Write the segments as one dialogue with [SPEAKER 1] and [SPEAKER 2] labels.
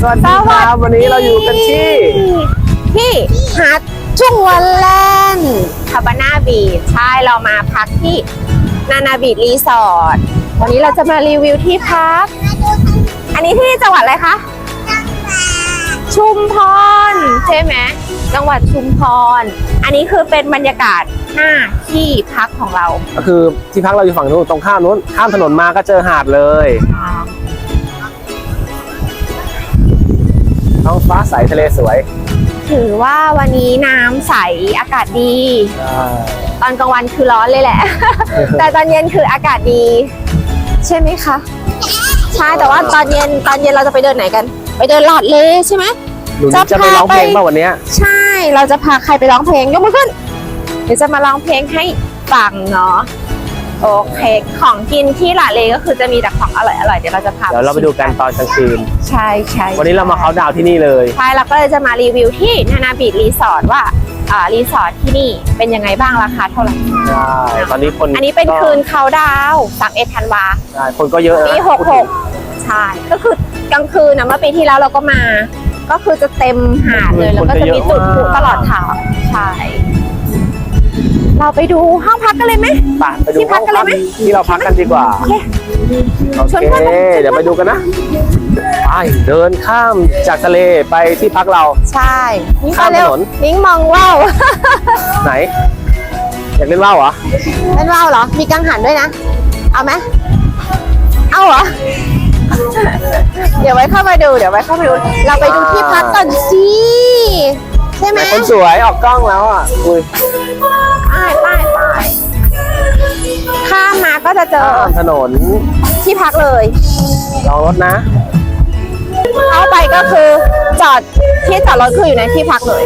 [SPEAKER 1] สวัสดีครับวันนี้เราอยู่กันที่
[SPEAKER 2] ที่หาดจุงวันแลนด์คาบานาบีชใช่เรามาพักที่นานาบีชรีสอร์ทวันนี้เราจะมารีวิวที่พัก อันนี้ที่จังหวัดอะไรคะชุมพรใช่ไหมจังหวัดชุมพร อันนี้คือเป็นบรรยากาศหน้าที่พักของเรา
[SPEAKER 1] ก็คือที่พักเราอยู่ฝั่งนู้นตรงข้ามนู้นข้ามถนนมาก็เจอหาดเลย ท้องฟ้าใสทะเลสวย
[SPEAKER 2] ถือว่าวันนี้น้ำใสอากาศดี ตอนกลางวันคือร้อนเลยแหละ แต่ตอนเย็นคืออากาศดี ใช่ไหมคะ ใช่แต่ว่าตอนเย็นตอนเย็นเราจะไปเดินไหนกัน ไปเดินหลอดเลยใช่ไหม
[SPEAKER 1] หนูนิดจะไปร้องเพลงป่ะวันเนี้ย
[SPEAKER 2] ใช่เราจะพาใครไปร้องเพลงยกมือขึ้นเดี๋ยวจะมาร้องเพลงให้ฟังเนาะ โอเค ของกินที่หลาเลก็คือจะมีแต่ของอร่อยๆเดี๋ยวเราจะพา
[SPEAKER 1] เดี๋ยวเราไปดูกันตอนกลางคืน
[SPEAKER 2] ใช่ใช่
[SPEAKER 1] วันนี้เรามาเขาน์ดาวน์ที่นี่เลย
[SPEAKER 2] ใช่เราก็เลยจะมารีวิวที่นานาบีดรีสอร์ทว่าอ่ารีสอร์ทที่นี่เป็นยังไงบ้างราคาเท่าไหร่
[SPEAKER 1] ใช่ตอนนี้คน
[SPEAKER 2] อันนี้เป็นคืนเขาดาวสามเอ็ดธันวา
[SPEAKER 1] ใช่คนก็เยอะนะ
[SPEAKER 2] ปีหกหกใช่ก็คือกลางคืนนะเมื่อปีที่แล้วเราก็มา ก็คือจะเต็มหาดเลยแล้วก็จะมีจุดพลุตลอดทางใช่ เราไปดูห้องพักกันเลยไหม
[SPEAKER 1] ไปไปดู
[SPEAKER 2] ที่พั
[SPEAKER 1] ห้อกง
[SPEAKER 2] กันเล
[SPEAKER 1] พั
[SPEAKER 2] ย
[SPEAKER 1] ก
[SPEAKER 2] ไหม
[SPEAKER 1] ที่เราพักกันดีกว่า
[SPEAKER 2] โอเค
[SPEAKER 1] โอ
[SPEAKER 2] ชวน
[SPEAKER 1] เค
[SPEAKER 2] เพื่อนมาชวนเพื่อน
[SPEAKER 1] เดี๋ยวไปดูกันนะ ไป เดินข้ามจากทะเลไปที่พักเรา
[SPEAKER 2] ใช่นิ้ง
[SPEAKER 1] ข้าม
[SPEAKER 2] ไปเร็ว
[SPEAKER 1] ถนน
[SPEAKER 2] นิ้งมองว่าว
[SPEAKER 1] ไหน อยากเล่นว่าวเหรอ
[SPEAKER 2] เป็นว่าวเหรอ มีกังหันด้วยนะ เอาไหมเอาเหรอ เดี๋ยวไว้เข้ามาดู เดี๋ยวไว้เข้ามาดู เราไปดูที่พักก่อนสิใช่ไห
[SPEAKER 1] ไห
[SPEAKER 2] ม
[SPEAKER 1] นคนสวยออกกล้องแล้วอะอุ้ย
[SPEAKER 2] ป้ายป้ายป้ายข้ามมาก็จะเจอ
[SPEAKER 1] ข้ามถนน
[SPEAKER 2] ที่พักเลย
[SPEAKER 1] ลองรถนะ
[SPEAKER 2] เข้าไปก็คือจอดที่จอดรถคืออยู่ในที่พักเลย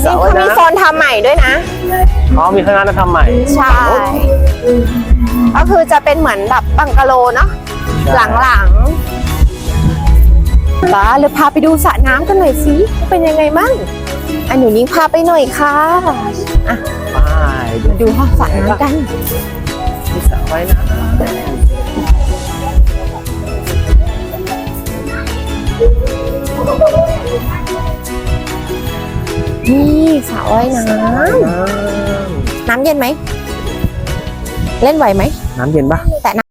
[SPEAKER 1] เสา
[SPEAKER 2] เขา
[SPEAKER 1] ไว้
[SPEAKER 2] มี
[SPEAKER 1] นะ
[SPEAKER 2] โซนทำใหม่ด้วยนะ
[SPEAKER 1] อ๋อมีข้างหน้านะทำใหม่
[SPEAKER 2] ใช่ ก็คือจะเป็นเหมือนแบบบังกะโลเนาะหลังๆ ป้าเลยพาไปดูสระน้ำกันหน่อยสิเป็นยังไงมั่งอันหนูนิ้งพาไปหน่อยค่ะ
[SPEAKER 1] ไป
[SPEAKER 2] มาดูห้องสระน้ำกัน
[SPEAKER 1] มีเสาไว้นะ
[SPEAKER 2] นี่สระว่ายน้ำน้ำเย็นไหม เล่นไหวไหม
[SPEAKER 1] น้ำเย็นปะ
[SPEAKER 2] แต่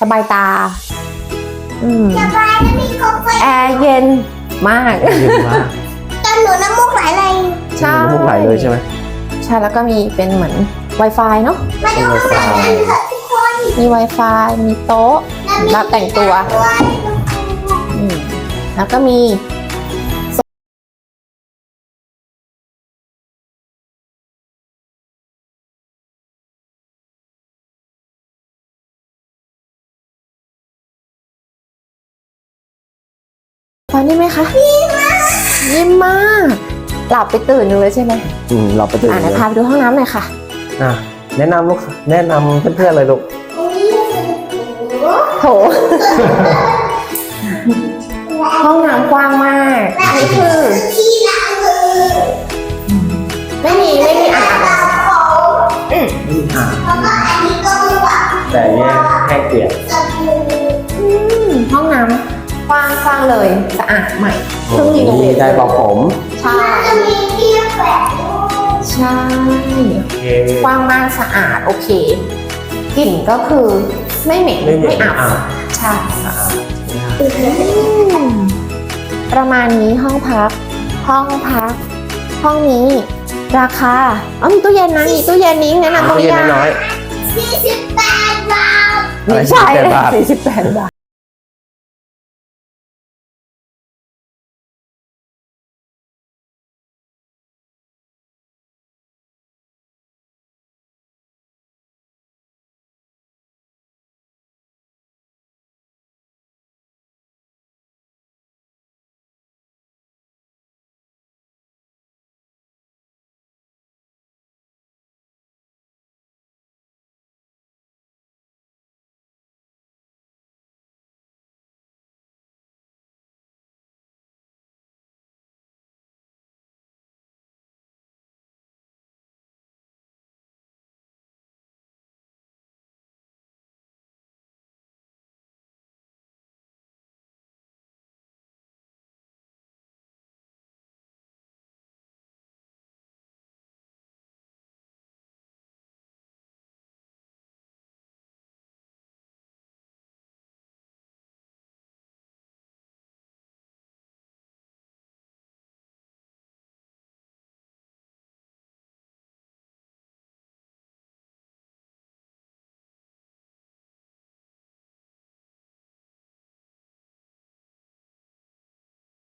[SPEAKER 2] สบายตา อืม
[SPEAKER 3] สบายแล้วมีโคมไฟ
[SPEAKER 2] แอร์เย็นมาก
[SPEAKER 1] เย็นมาก
[SPEAKER 3] ตอนหนูน้ำมูกไหลเลย
[SPEAKER 2] ใช่
[SPEAKER 1] น้ำมูกไหลเลยใช่ไหม
[SPEAKER 2] ใช่แล้วก็มีเป็นเหมือน Wi-Fi เนาะ
[SPEAKER 3] มาดูข้างในกันเถอะทุกคน
[SPEAKER 2] มี Wi-Fi มีโต๊ะรับแต่งตัว
[SPEAKER 3] ด้วย
[SPEAKER 2] อืมแล้วก็มี ฟังได้ไหมคะนิ่มมาก หลับไปตื่นหนึ่งเลยใช่ไหม
[SPEAKER 1] อืมเราไปตื่น
[SPEAKER 2] อ่า
[SPEAKER 1] เล
[SPEAKER 2] เดี๋ย
[SPEAKER 1] ยว
[SPEAKER 2] พาไปดูห้องน้ำหน่อยค่ะ
[SPEAKER 1] อะแนะนำลูกแนะนำเพื่อนๆเลยลูก
[SPEAKER 2] โถห้องน้ำกว้างมาก อันนี้คือ
[SPEAKER 3] ที่ล้างมือ
[SPEAKER 2] ไม่มีไม่มีอ่าง
[SPEAKER 3] ล้างของ
[SPEAKER 2] อืม
[SPEAKER 3] แล้วก็อันนี้ก็มือวาง
[SPEAKER 1] แต่แยกแค่เปียก
[SPEAKER 3] สบู่
[SPEAKER 2] อืมห้องน้ำกว้างกว้างเลยสะอาดใหม่เพิ่งรีโนเวท
[SPEAKER 1] ได้บอกผม
[SPEAKER 2] ใช่
[SPEAKER 3] จะมีที่แขวนด้วย
[SPEAKER 2] ใช่
[SPEAKER 1] โอเค
[SPEAKER 2] กว้างมากสะอาดโอเคกลิ่นก็คือไม่เหม็น
[SPEAKER 1] ไม่เหม็น
[SPEAKER 2] อับ
[SPEAKER 1] อะ
[SPEAKER 2] ใช่อืมประมาณนี้ห้องพัก ห้องพัก ห้องนี้ ราคาอ๋อมีตู้เย็นนะมีตู้เย็นนิ้งแนะนำตรง
[SPEAKER 1] ตู้
[SPEAKER 2] นี้
[SPEAKER 1] เย็น
[SPEAKER 2] นะ
[SPEAKER 1] น้อย
[SPEAKER 3] สี่สิบแปดบาท
[SPEAKER 2] ไม่ใช่
[SPEAKER 1] 48บาท
[SPEAKER 2] สี่สิบแปดบาท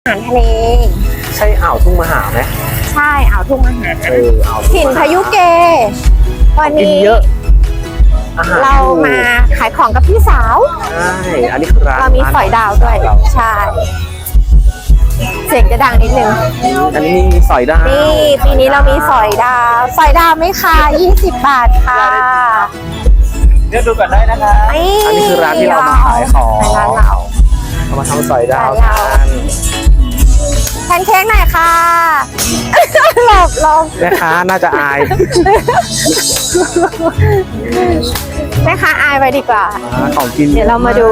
[SPEAKER 2] อาหารทะเล
[SPEAKER 1] ๆใช่อ่าวทุ่งมหาไหม
[SPEAKER 2] ใช่อ่าวทุ่งมหา
[SPEAKER 1] เอออ่าวทุ่ง
[SPEAKER 2] ถิ่น
[SPEAKER 1] มห
[SPEAKER 2] พายุเก วัน
[SPEAKER 1] กิน
[SPEAKER 2] นี้
[SPEAKER 1] เยอะอาหาร
[SPEAKER 2] เรามาขายของกับพี่สาว
[SPEAKER 1] ใช่อันนี้คือร้าน
[SPEAKER 2] เรามีฝอยดาวด้วย
[SPEAKER 1] ร้าน
[SPEAKER 2] ใช่ เสียงจะดังนิดนึง
[SPEAKER 1] อันนี้มีสอยดาว
[SPEAKER 2] นี่ ปีนี้เรามีฝอยดาวฝอยดาวไหมคะ20 บาทค่ะ
[SPEAKER 1] เดี๋ยวดูก่อนได้นะคะอันนี้คือร้านที่เรามาขายของ
[SPEAKER 2] ร้านเรา
[SPEAKER 1] เรามาทำสอยดาว
[SPEAKER 2] ร้านเรา
[SPEAKER 1] กัน
[SPEAKER 2] แพนเค้กหน่อยค่ะ หลบหลบ
[SPEAKER 1] แม่ค้าน่าจะอาย
[SPEAKER 2] แม่ค้าอายไปดีกว่า
[SPEAKER 1] อ่าของกิน
[SPEAKER 2] เดี๋ยวเรามาดู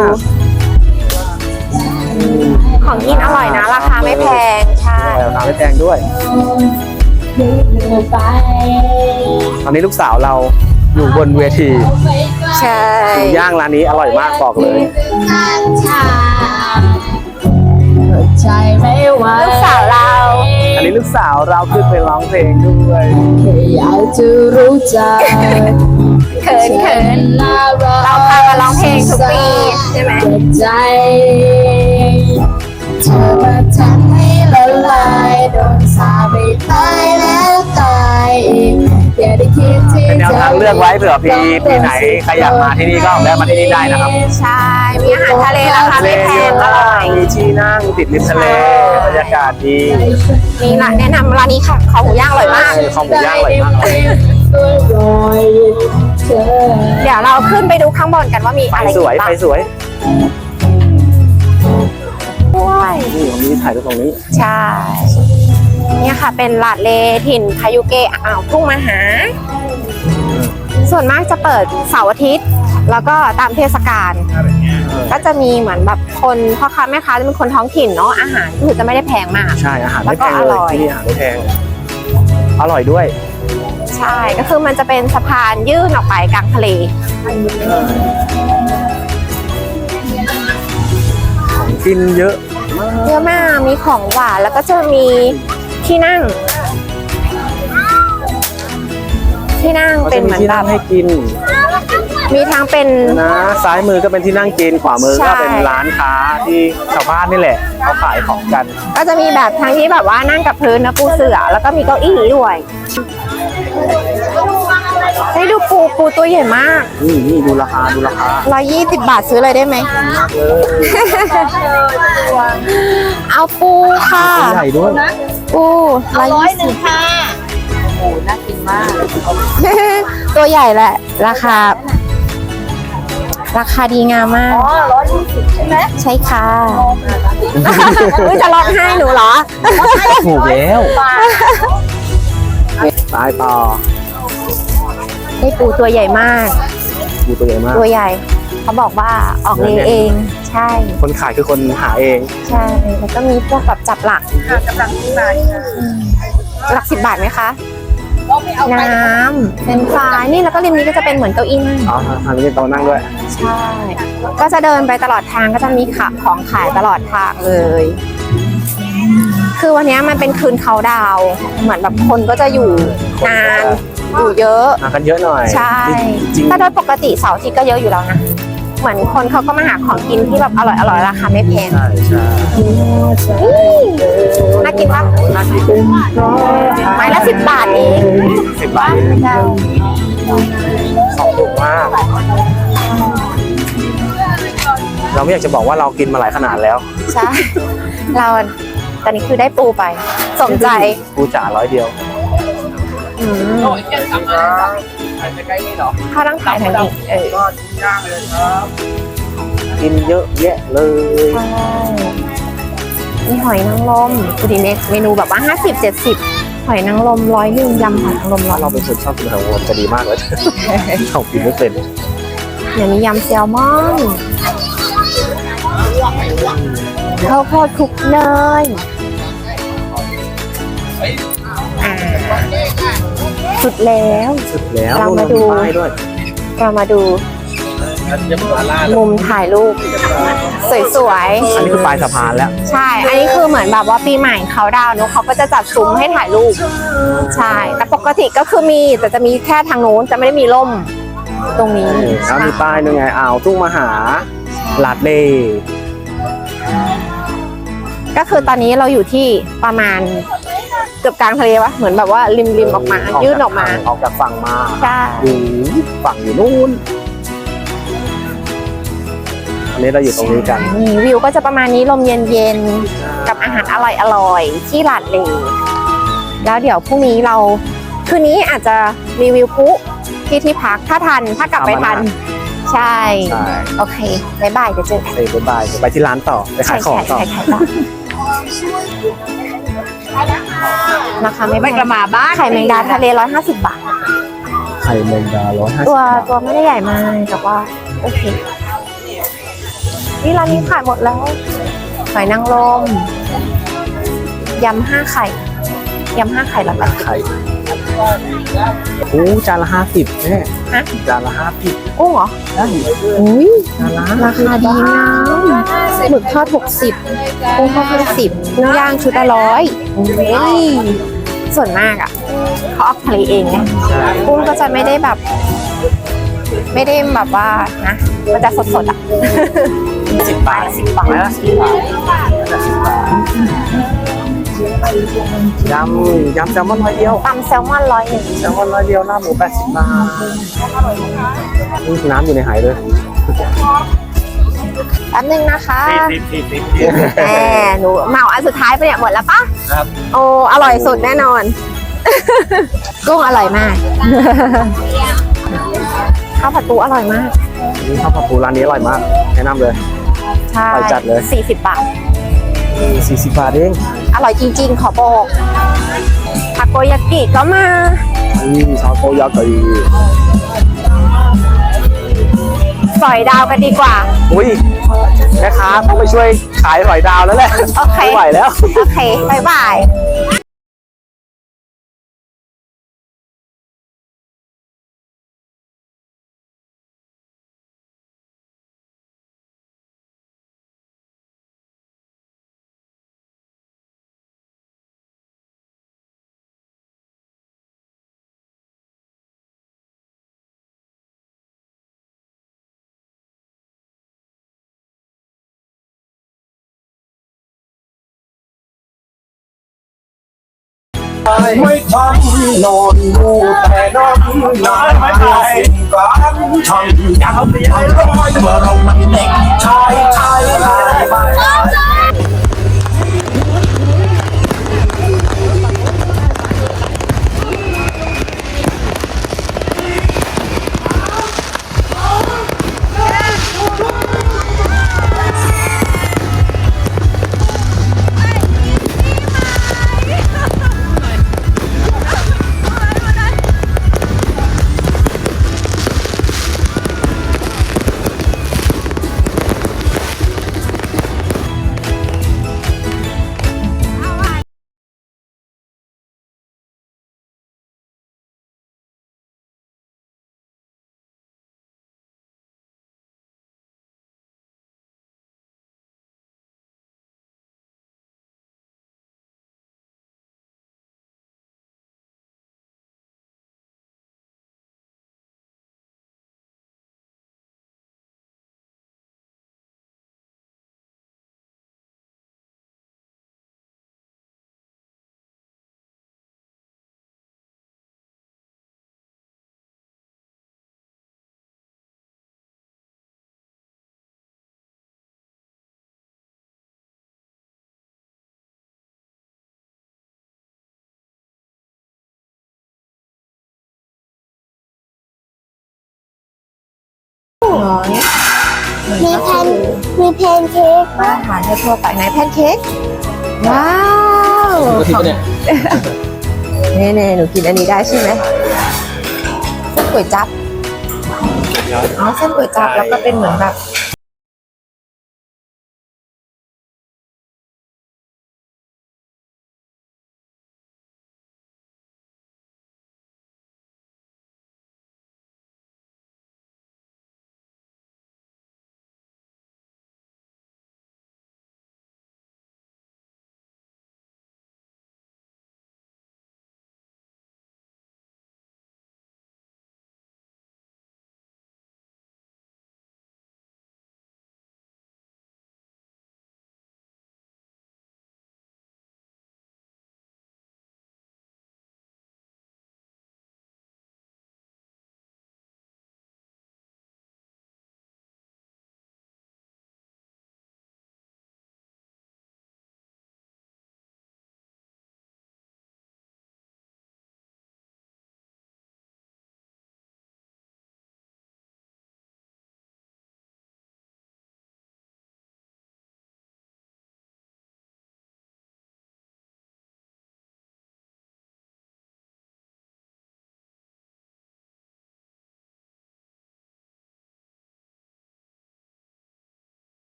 [SPEAKER 2] ของกินอร่อยนะ ราคาไม่แพง ใช่
[SPEAKER 1] ราคาไม่แพงด้วย ตอนนี้ลูกสาวเราอยู่บนเวที
[SPEAKER 2] ใช่
[SPEAKER 1] หมูย่างร้านนี้อร่อยมากบอกเลย
[SPEAKER 4] ใจไม่ไหว
[SPEAKER 2] ลูกสาวเรา
[SPEAKER 1] อันนี้ลูกสาวเราขึ้นไปร้องเพลงด้วย
[SPEAKER 4] แค่อยากจะรู้จัก
[SPEAKER 2] เขินเขิน
[SPEAKER 4] น่ารัก
[SPEAKER 2] เราพามาร้องเพลงทุกปีใช่ไหม
[SPEAKER 4] เจ็บใจเธอมาทำให้ละลายโดนสาปไปตายแล้วตายอีกอย่าได้คิดที่
[SPEAKER 1] เป็นแนวทางเลือกไว้เผื่อปีปีไหนใครอยากมาที่นี่ก็แวะมาที่นี่ได้นะครับ
[SPEAKER 2] ใช่ มีอาหารทะเลราคาไม่แพงอร่อย
[SPEAKER 1] มีที่นั่งติดริมทะเลบรรยากาศดี
[SPEAKER 2] มีร้านแนะนำร้านนี้ค่ะของหมูย่างอร่อยมาก
[SPEAKER 1] ข้าวหมูย่างอร่อยมากเลย
[SPEAKER 4] ด้วยรอยยิ้มเธอ
[SPEAKER 2] เดี๋ยวเราขึ้นไปดูข้างบนกันว่ามี
[SPEAKER 1] ไฟ
[SPEAKER 2] อะไร
[SPEAKER 1] สวย
[SPEAKER 2] บ้า
[SPEAKER 1] ไฟ
[SPEAKER 2] ง
[SPEAKER 1] สวย
[SPEAKER 2] ด้วย
[SPEAKER 1] นี่มีถ่ายรูปตรงนี้
[SPEAKER 2] ใช่ เนี่ยค่ะ เป็นลาดเลถิ่นพายุเกะอ่าวทุ่งมหา ส่วนมากจะเปิดเสาร์อาทิตย์ แล้วก็ตามเทศกาล ก็จะมีเหมือนแบบคนพ่อค้าแม่ค้าจะเป็นคนท้องถิ่นเนาะอาหารก็คือจะไม่ได้แพงมาก
[SPEAKER 1] ใช่อาหารไม่แพง
[SPEAKER 2] แล้วก็
[SPEAKER 1] เล
[SPEAKER 2] อร่อย
[SPEAKER 1] ยที่นี่อาหารไม่แพงอร่อยด้วย
[SPEAKER 2] ใช่ก็คือมันจะเป็นสะพานยื่นออกไปกลางทะเล
[SPEAKER 1] กินเยอะ
[SPEAKER 2] เยอะมากมีของหวานแล้วก็จะมี ที่นั่ง ที่นั่ง
[SPEAKER 1] เขา
[SPEAKER 2] เป็
[SPEAKER 1] จะ
[SPEAKER 2] น
[SPEAKER 1] มี
[SPEAKER 2] เหมือน
[SPEAKER 1] ที่
[SPEAKER 2] แบ
[SPEAKER 1] นั่
[SPEAKER 2] บ
[SPEAKER 1] งให้กิน
[SPEAKER 2] มีทั้งเป็น
[SPEAKER 1] นะซ้ายมือก็เป็นที่นั่งกินขวามือ
[SPEAKER 2] ใช่
[SPEAKER 1] ก็เป็นร้านค้าที่ชาวบ้านนี่แหละเขาขายของกัน
[SPEAKER 2] ก็จะมีแบบทั้งที่แบบว่านั่งกับพื้นนะปูเสือ แล้วก็มีเก้าอี้ด้วยให้ดูปูปูตัวใหญ่มาก
[SPEAKER 1] นี่นี่ดูราคาดูราคา
[SPEAKER 2] 120 บาทซื้อเลยได้ไหม
[SPEAKER 1] มากเลย
[SPEAKER 2] เอาปูค่ะ
[SPEAKER 1] ตัวใหญ่ด้วย
[SPEAKER 2] ปูร้อยหนึ่งค่ะ โอ้น่ากินมาก ตัวใหญ่แหละ ราคา ราคาดีงามมาก อ๋อร้อยยี่สิบใช่ไหมใช่ค่ะอุ๊ยจะร้องไห้หนูเหรอ
[SPEAKER 1] ถูกแล้วตายต่อ
[SPEAKER 2] ได้ปูตัวใหญ่มาก
[SPEAKER 1] ดูตัวใหญ่มาก
[SPEAKER 2] ตัวใหญ่ เขาบอกว่าออกเลี้ยงเอง ใช่
[SPEAKER 1] คนขายคือคนหาเอง
[SPEAKER 2] ใช่ แล้วก็มีพวกแบบจับหลักจับหลักสิบบาทหลักสิบบาทไหมคะน้ำเป็นไฟรายนี่แล้วก็ริมนี้ก็จะเป็นเหมือนเก้าอี้นั่ง
[SPEAKER 1] อ๋อทางนี้เป็นโต๊ะนั่งด้วย
[SPEAKER 2] ใช่ ก็จะเดินไปตลอดทางก็จะมีขะของขายตลอดทางเลย คือวันนี้มันเป็นคืนเขาดาวน์เหมือนแบบคนก็จะอยู่นานอยู่เยอะ
[SPEAKER 1] มากันเยอะหน่อย
[SPEAKER 2] ใช่
[SPEAKER 1] จริง
[SPEAKER 2] แต่โดยปกติเสาร์อาทิตย์ก็เยอะอยู่แล้วนะ เหมือนคนเขาก็มาหาของกินที่แบบอร่อยอร่อยๆราคาไม่แพง
[SPEAKER 1] ใช่ใช่
[SPEAKER 2] น่ากินปะไม้ละสิบบาทเอง
[SPEAKER 1] สิบบาท
[SPEAKER 2] ใช่
[SPEAKER 1] ของถูกมาก เราไม่อยากจะบอกว่าเรากินมาหลายขนาดแล้ว
[SPEAKER 2] ใช่ เราตอนนี้คือได้ปูไป สมใจ
[SPEAKER 1] กูจ๋าร้อยเดียว
[SPEAKER 2] อืม เขาต้องขายทางนี้เออ
[SPEAKER 1] กินเยอะแยะเลย
[SPEAKER 2] ใช่มีหอยนางรมดูดิเมเมนูแบบว่าห้าสิบเจ็ดสิบหอยนางรมร้อยหนึ่งยำหอยนางรมร้อย
[SPEAKER 1] เราเป็นคนชอบกินอาหารวนจะดีมากเลยเรากินไม่เป็น
[SPEAKER 2] เดี๋ยวมียำแซลมอนข้าวโพดคลุกเนยอ่า สุดแล้ว
[SPEAKER 1] สุดแล้ว
[SPEAKER 2] เรามาดู
[SPEAKER 1] ป้ายด้วย
[SPEAKER 2] เรามาดูมุมถ่ายรูป สวย
[SPEAKER 1] อันนี้คือปลายสะพานแล้ว
[SPEAKER 2] ๆ ใช่ อันนี้คือเหมือนแบบว่าปีใหม่เขาดาวน์เนอะเขาก็จะจัดซุ้มให้ถ่ายรูป ใช่ แต่ปกติก็คือมีแต่จะมีแค่ทางโน้นจะไม่ได้มีร่มตรงนี้
[SPEAKER 1] แล้วมีป้ายนึงไงอ่าวทุ่งมหาลาดเล
[SPEAKER 2] ก็คือตอนนี้เราอยู่ที่ประมาณ เกือบกลางทะเลวะเหมือนแบบว่าริมริมๆออกมา ยื่นออกมา
[SPEAKER 1] ออกจากฝั่งมา
[SPEAKER 2] ใช่
[SPEAKER 1] อยู่ฝั่งอยู่นู่นอันนี้เราอยู่ตรงนี้กัน
[SPEAKER 2] นี่วิวก็จะประมาณนี้ลมเย็นๆกับอาหารอร่อยๆที่หลาดเลแล้วเดี๋ยวพรุ่งนี้เราคืนนี้อาจจะรีวิวพุที่ที่พักถ้าทันถ้ากลับไปทัน ใช่
[SPEAKER 1] ใช่
[SPEAKER 2] โอเคบายบายเดี๋ยวเจอกัน
[SPEAKER 1] ไปบ๊ายบายเดี๋ยวไปที่ร้านต่อไปขายของต่อ
[SPEAKER 2] ใช่ใช่ใช่ต่อราคาไม่แพง
[SPEAKER 4] กระมาบ้าน
[SPEAKER 2] ไข่แมงดาทะเลร้อยห้าสิบบาท
[SPEAKER 1] ไข่แมงดาร้อยห้าสิ
[SPEAKER 2] ตัว
[SPEAKER 1] บบาท
[SPEAKER 2] ตัวไม่ได้ใหญ่มากแต่ว่าโอเค นี่ร้านนี้ขายหมดแล้วหอยนางรมยำห้าไข่ยำห้าไข่แล้วกัน
[SPEAKER 1] ไข่ โอ้จานละห้าสิบแม่
[SPEAKER 2] ฮะ
[SPEAKER 1] จานละห้าสิบ
[SPEAKER 2] กุ้งเหรอ
[SPEAKER 1] ได้
[SPEAKER 2] อุ้ย
[SPEAKER 1] จานละ
[SPEAKER 2] ราคาดีงามหมึกทอดหกสิบกุ้งทอดห้าสิบกุ้งย่างชุดละร้อยอุ้ยส่วนมากอะเขาออกทะเลเองไง
[SPEAKER 1] ใช่
[SPEAKER 2] กุ้งก็จะไม่ได้แบบ ไม่ได้แบบว่านะมันจะสดๆอะ
[SPEAKER 1] สิบบาทสิบบาทแล้วสิบบาท ยำยำแซลมอนร้อยเดียว
[SPEAKER 2] ตำแซลมอนร้อยหนึ่ง
[SPEAKER 1] แซลมอนร้อยเดียวหน้าหมูแปดสิบบาทนี่น้ำอยู่ในหายเลย
[SPEAKER 2] แป๊บนึงนะคะ
[SPEAKER 1] สิบสิบสิบ
[SPEAKER 2] แหมหนูเหมาอันสุดท้ายไปเนี่ยหมดแล้วปะ
[SPEAKER 1] ครับ
[SPEAKER 2] โอ้อร่อยสุดแน่นอน กุ้งอร่อยมาก ข้าวผัดปูอร่อยมาก
[SPEAKER 1] นี่ข้าวผัดปูร้านนี้อร่อยมาก แนะนำเลย
[SPEAKER 2] ใช่
[SPEAKER 1] อร่อยจัดเลย
[SPEAKER 2] สี่สิบบาท
[SPEAKER 1] สี่สิบบาทเอง
[SPEAKER 2] อร่อยจริงๆ ขอบอกทาโกยากิก็มา
[SPEAKER 1] นี่ชาวโกยากิ
[SPEAKER 2] สอยดาวกันดีกว่า
[SPEAKER 1] อุ้ยแม่ค้าต้องไปช่วยขายหอยดาวแล้วแหละ
[SPEAKER 2] โอเค
[SPEAKER 1] ไม่ไหวแล้ว
[SPEAKER 2] โอเคบ๊ายบาย
[SPEAKER 1] ไม่ทำนอนดูแต่นอนนานไม่ได้การทำยังไม่ร้อยเมื่อเรามันเด็กชายชายชาย
[SPEAKER 3] มีแพนมีแพนเค้ก
[SPEAKER 2] อาหารทั่วๆไปไหนแพนเค้กว้าว
[SPEAKER 5] ก็ที่เนี่ย
[SPEAKER 2] เน่ๆหนูกินอันนี้ได้ใช่ไหมเส้นก๋วยจั๊บอ๋อเส้นก๋วยจั๊บแล้วก็เป็นเหมือนแบบ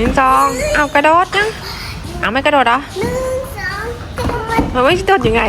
[SPEAKER 2] นินจองเอากระโดดยังเอาไม่กระโดดเหรอ
[SPEAKER 3] หนึ่งสอง
[SPEAKER 2] มันไม่โดดยังไง